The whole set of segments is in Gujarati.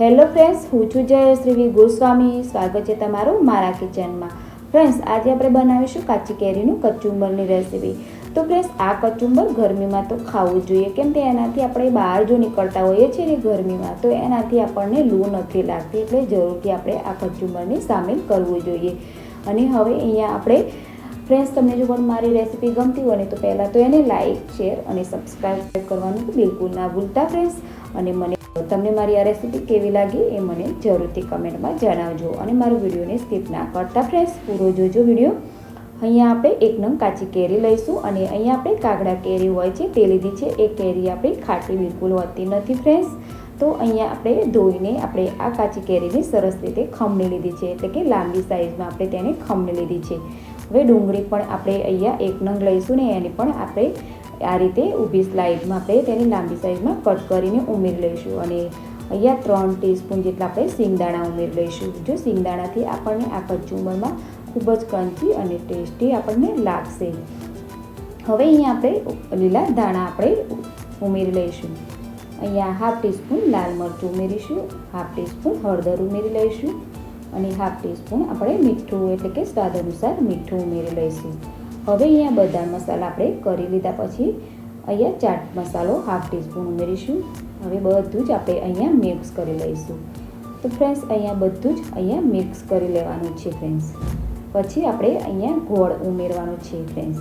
હેલો ફ્રેન્ડ્સ, હું છું જયશ્રી ગોસ્વામી. સ્વાગત છે તમારું મારા કિચનમાં. ફ્રેન્ડ્સ, આજે આપણે બનાવીશું કાચી કેરીનું કચુંબરની રેસીપી. તો ફ્રેન્ડ્સ, આ કચુંબર ગરમીમાં તો ખાવું જોઈએ. કેમ કે એનાથી આપણે બહાર જો નીકળતા હોઈએ છીએ ને ગરમીમાં, તો એનાથી આપણને લૂ નથી લાગતી. એટલે જરૂરથી આપણે આ કચુંબરને સામેલ કરવું જોઈએ. અને હવે અહીંયા આપણે, ફ્રેન્ડ્સ, તમને જો પણ મારી રેસીપી ગમતી હોય ને, તો પહેલાં તો એને લાઇક શેર અને સબસ્ક્રાઈબ કરવાનું બિલકુલ ના ભૂલતા, ફ્રેન્ડ્સ. અને મને તમને મારી આ રેસીપી કેવી લાગી એ મને જરૂરથી કમેન્ટમાં જણાવજો અને મારો વિડીયોને સ્કીપ ના કરતા ફ્રેન્ડ્સ પૂરો જોજો વીડિયો. અહીંયા આપણે એક નંગ કાચી કેરી લઈશું અને અહીંયા આપણે કાગડા કેરી હોય છે તે લીધી છે. એ કેરી આપણી ખાટી બિલકુલ હોતી નથી ફ્રેન્ડ્સ તો અહીંયા આપણે ધોઈને આપણે આ કાચી કેરીને સરસ રીતે ખમણી લીધી છે. એટલે કે લાંબી સાઈઝમાં આપણે તેને ખમણી લીધી છે. હવે ડુંગળી પણ આપણે અહીંયા એક નંગ લઈશું ને એને પણ આપણે આ રીતે ઊભી સ્લાઇડમાં આપણે તેની લાંબી સાઈઝમાં કટ કરીને ઉમેરી લઈશું અને અહીંયા ત્રણ ટીસ્પૂન જેટલા આપણે સિંગદાણા ઉમેરી લઈશું. જો સિંગદાણાથી આપણને આ કચુંબરમાં ખૂબ જ ક્રન્ચી અને ટેસ્ટી આપણને લાગશે. હવે અહીંયા આપણે લીલા દાણા આપણે ઉમેરી લઈશું. અહીંયા હાફ ટીસ્પૂન લાલ મરચું ઉમેરીશું, હાફ ટીસ્પૂન હળદર ઉમેરી લઈશું અને હાફ ટીસ્પૂન આપણે મીઠું એટલે કે સ્વાદ અનુસાર મીઠું ઉમેરી લઈશું. હવે અહીંયા બધા મસાલા આપણે કરી લીધા પછી અહીંયા ચાટ મસાલો હાફ ટીસ્પૂન ઉમેરીશું. હવે બધું જ આપણે અહીંયા મિક્સ કરી લઈશું. તો ફ્રેન્ડ્સ અહીંયા બધું જ અહીંયા મિક્સ કરી લેવાનું છે ફ્રેન્ડ્સ પછી આપણે અહીંયા ગોળ ઉમેરવાનો છે ફ્રેન્ડ્સ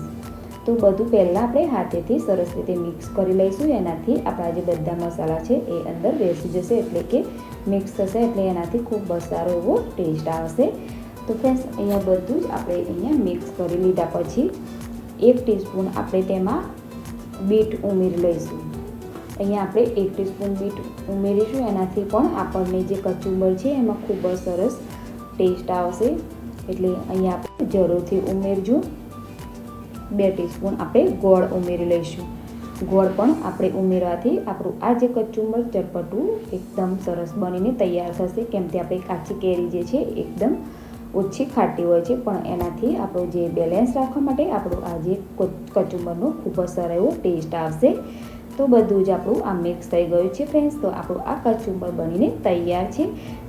તો બધું પહેલાં આપણે હાથેથી સરસ રીતે મિક્સ કરી લઈશું. એનાથી આપણા જે બધા મસાલા છે એ અંદર બેસી જશે. એટલે કે મિક્સ થશે એટલે એનાથી ખૂબ સારો એવો ટેસ્ટ આવશે. તો ફ્રેન્ડ્સ અહીંયા બધું જ આપણે અહીંયા મિક્સ કરી લીધા પછી એક ટીસ્પૂન આપણે તેમાં બીટ ઉમેરી લઈશું. અહીંયા આપણે એક ટીસ્પૂન બીટ ઉમેરીશું, એનાથી પણ આપણને જે કચુંબર છે એમાં ખૂબ જ સરસ ટેસ્ટ આવશે. એટલે અહીંયા આપણે જરૂરથી ઉમેરજો. બે ટીસ્પૂન આપણે ગોળ ઉમેરી લઈશું. ગોળ પણ આપણે ઉમેરવાથી આપણું આ જે કચુંબર ચટપટું એકદમ સરસ બનીને તૈયાર થશે. કેમ કે આપણે કાચી કેરી જે છે એકદમ ઓછી ખાટી હોય છે, પણ એનાથી આપણું જે બેલેન્સ રાખવા માટે આપણું આ જે કચુંબરનો ખૂબ જ સારો એવો ટેસ્ટ આવશે. તો બધું જ આપણું આ મિક્સ થઈ ગયું છે ફ્રેન્ડ્સ તો આપણું આ કચુંબર બનીને તૈયાર છે.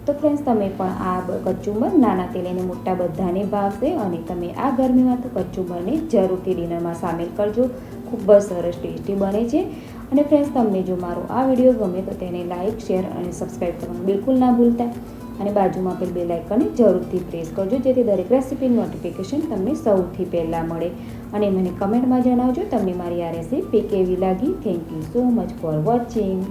તો ફ્રેન્ડ્સ તમે પણ આ કચુંબર નાના તેલીને મોટા બધાને ભાવશે અને તમે આ ગરમીમાં તો કચુંબરને જરૂરથી ડિનરમાં સામેલ કરજો. ખૂબ જ સરસ ટેસ્ટી બને છે. અને ફ્રેન્ડ્સ તમને જો મારો આ વીડિયો ગમે તો તેને લાઇક શેર અને સબસ્ક્રાઈબ કરવાનું બિલકુલ ના ભૂલતા. અને બાજુમાં આપેલ બે લાઇકને જરૂરથી પ્રેસ કરજો, જેથી દરેક રેસીપી નોટિફિકેશન તમને સૌથી પહેલાં મળે. અને મને કમેન્ટમાં જણાવજો, તમને મારી આ રેસીપી કેવી લાગી? Thank you so much for watching